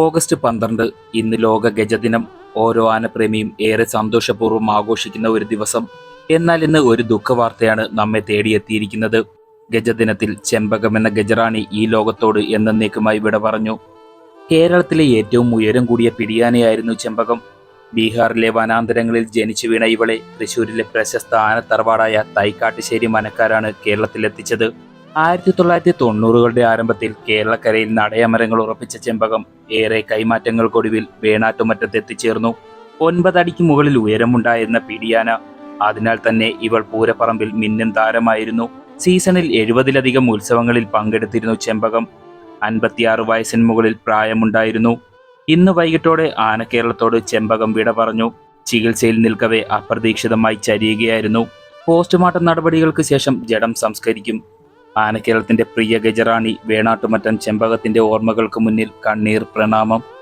August പന്ത്രണ്ട് ഇന്ന് ലോക ഗജദിനം. ഓരോ ആനപ്രേമിയും ഏറെ സന്തോഷപൂർവം ആഘോഷിക്കുന്ന ഒരു ദിവസം. എന്നാൽ ഇന്ന് ഒരു ദുഃഖവാർത്തയാണ് നമ്മെ തേടിയെത്തിയിരിക്കുന്നത്. ഗജദിനത്തിൽ ചെമ്പകം എന്ന ഗജറാണി ഈ ലോകത്തോട് എന്നേക്കുമായി വിട പറഞ്ഞു. കേരളത്തിലെ ഏറ്റവും ഉയരം കൂടിയ പിടിയാനയായിരുന്നു ചെമ്പകം. ബീഹാറിലെ വനാന്തരങ്ങളിൽ ജനിച്ചു വീണ ഇവളെ തൃശൂരിലെ പ്രശസ്ത ആനത്തറവാടായ തൈക്കാട്ടുശ്ശേരി മനക്കാരാണ് കേരളത്തിലെത്തിച്ചത്. ആയിരത്തി തൊള്ളായിരത്തി തൊണ്ണൂറുകളുടെ ആരംഭത്തിൽ കേരളക്കരയിൽ നടയമരങ്ങൾ ഉറപ്പിച്ച ചെമ്പകം ഏറെ കൈമാറ്റങ്ങൾക്കൊടുവിൽ വേണാട്ടുമറ്റത്ത് എത്തിച്ചേർന്നു. ഒൻപതടിക്ക് മുകളിൽ ഉയരമുണ്ടായിരുന്ന പിടിയാന അതിനാൽ തന്നെ ഇവൾ പൂരപ്പറമ്പിൽ മിന്നും താരമായിരുന്നു. സീസണിൽ എഴുപതിലധികം ഉത്സവങ്ങളിൽ പങ്കെടുത്തിരുന്നു ചെമ്പകം. അൻപത്തിയാറ് വയസ്സിന് മുകളിൽ പ്രായമുണ്ടായിരുന്നു. ഇന്ന് വൈകിട്ടോടെ ആനക്കേരളത്തോട് ചെമ്പകം വിട പറഞ്ഞു. ചികിത്സയിൽ നിൽക്കവേ അപ്രതീക്ഷിതമായി ചരിയുകയായിരുന്നു. പോസ്റ്റ്മോർട്ടം നടപടികൾക്ക് ശേഷം ജഡം സംസ്കരിക്കും. ആനക്കേരളത്തിന്റെ പ്രിയ ഗജറാണി വേണാട്ടുമറ്റം ചെമ്പകത്തിന്റെ ഓർമ്മകൾക്ക് മുന്നിൽ കണ്ണീർ പ്രണാമം.